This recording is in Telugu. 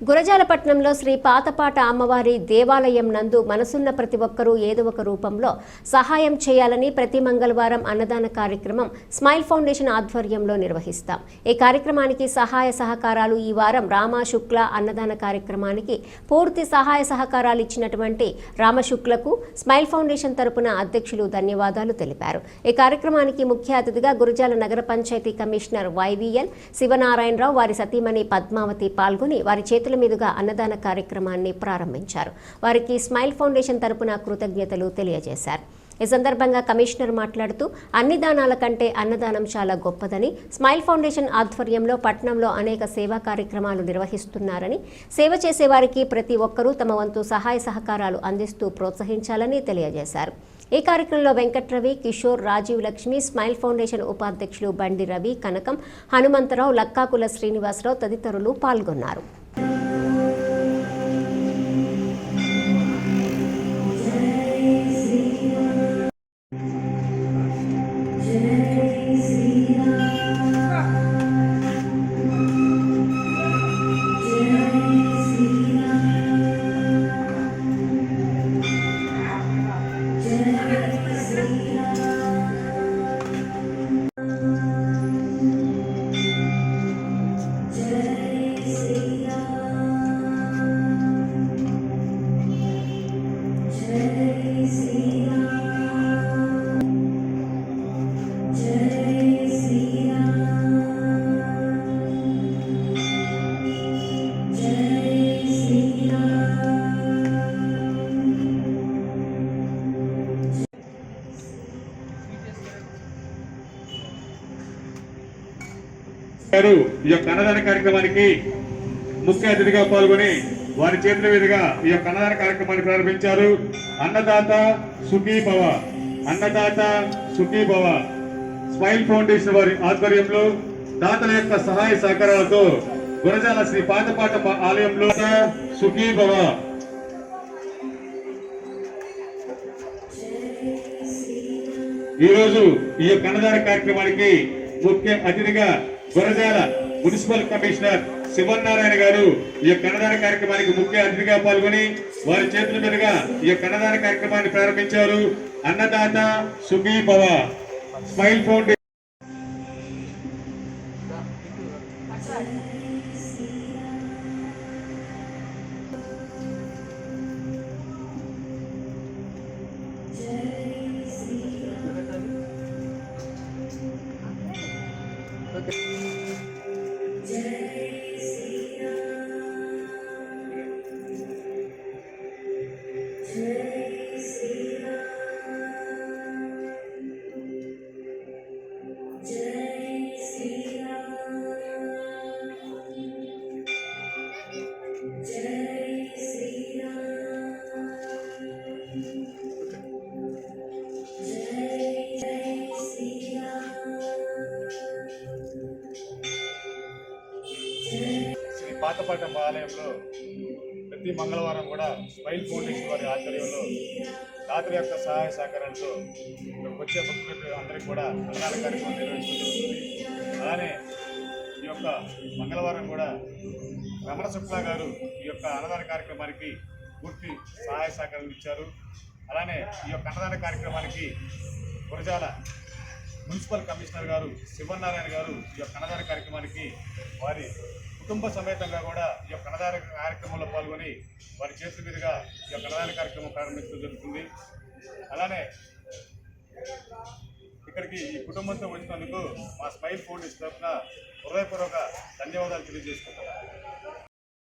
గురజాలపట్నంలో శ్రీ పాతపాట అమ్మవారి దేవాలయం నందు మనసున్న ప్రతి ఒక్కరూ ఏదో ఒక రూపంలో సహాయం చేయాలని ప్రతి మంగళవారం అన్నదాన కార్యక్రమం స్మైల్ ఫౌండేషన్ ఆధ్వర్యంలో నిర్వహిస్తాం. ఈ కార్యక్రమానికి సహాయ సహకారాలు ఈ వారం రామ శుక్ల అన్నదాన కార్యక్రమానికి పూర్తి సహాయ సహకారాలు ఇచ్చినటువంటి రామశుక్లకు స్మైల్ ఫౌండేషన్ తరపున అధ్యక్షులు ధన్యవాదాలు తెలిపారు. ఈ కార్యక్రమానికి ముఖ్య అతిథిగా గురజాల నగర పంచాయతీ కమిషనర్ వైవిఎల్ శివనారాయణరావు వారి సతీమణి పద్మావతి పాల్గొని వారి చేతుల మీదుగా అన్నదాన కార్యక్రమాన్ని ప్రారంభించారు. వారికి స్మైల్ ఫౌండేషన్ తరపున కృతజ్ఞతలు తెలియజేశారు. ఈ సందర్భంగా కమిషనర్ మాట్లాడుతూ అన్ని దానాల కంటే అన్నదానం చాలా గొప్పదని స్మైల్ ఫౌండేషన్ ఆధ్వర్యంలో పట్టణంలో అనేక సేవా కార్యక్రమాలు నిర్వహిస్తున్నారని సేవ చేసేవారికి ప్రతి ఒక్కరూ తమ వంతు సహాయ సహకారాలు అందిస్తూ ప్రోత్సహించాలని తెలియజేశారు. ఈ కార్యక్రమంలో వెంకట్రవి కిషోర్ రాజీవ్ లక్ష్మి స్మైల్ ఫౌండేషన్ ఉపాధ్యక్షులు బండి రవి కనకం హనుమంతరావు లక్కాకుల శ్రీనివాసరావు తదితరులు పాల్గొన్నారు. Jesus. గారు ఈ యొక్క అన్నదాన కార్యక్రమానికి ముఖ్య అతిథిగా పాల్గొని వారి చేతుల మీదుగా ఈ యొక్క అన్నదాన కార్యక్రమాన్ని ప్రారంభించారు. అన్నదాత సుఖీ భవ అన్నదాత సుఖీ భవ. స్మైల్ ఫౌండేషన్ వారి ఆధ్వర్యంలో దాతల యొక్క సహాయ సహకారాలతో గురజాల శ్రీ పాతపాట ఆలయంలో సుఖీ భవ. ఈ ఈ యొక్క అన్నదాన కార్యక్రమానికి ముఖ్య అతిథిగా గురజాల మున్సిపల్ కమిషనర్ శివనారాయణ గారు ఈ యొక్క కార్యక్రమానికి ముఖ్య అతిథిగా పాల్గొని వారి చేతుల మీదుగా ఈ యొక్క కార్యక్రమాన్ని ప్రారంభించారు. Annadata Sukhi Bhava Smile Foundation Jai Sri Ram Shri Patapatnam ఆలయంలో ప్రతి మంగళవారం కూడా స్మైల్ ఫౌండేషన్ వారి ఆధ్వర్యంలో దాతల యొక్క సహాయ సహకారాలతో ఇక్కడికి వచ్చే భక్తులకు అందరికీ కూడా అన్నదాన కార్యక్రమం నిర్వహించుకుంటుంది అలానే ఈ యొక్క మంగళవారం కూడా రమణ శుక్లా గారు ఈ యొక్క అన్నదాన కార్యక్రమానికి పూర్తి సహాయ సహకారాలు ఇచ్చారు. అలానే ఈ యొక్క అన్నదాన కార్యక్రమానికి గురజాల మున్సిపల్ కమిషనర్ గారు శివనారాయణ గారు ఈ యొక్క అన్నదాన కార్యక్రమానికి వారి కుటుంబ సమేతంగా కూడా ఈ యొక్క అన్నదాన కార్యక్రమంలో పాల్గొని వారి చేతుల మీదుగా ఈ యొక్క అన్నదాన కార్యక్రమం ప్రారంభించడం జరుగుతుంది. అలానే ఇక్కడికి ఈ కుటుంబంతో వచ్చినందుకు మా స్మైల్ ఫోన్ తరఫున హృదయపూర్వక ధన్యవాదాలు తెలియజేసుకుంటాం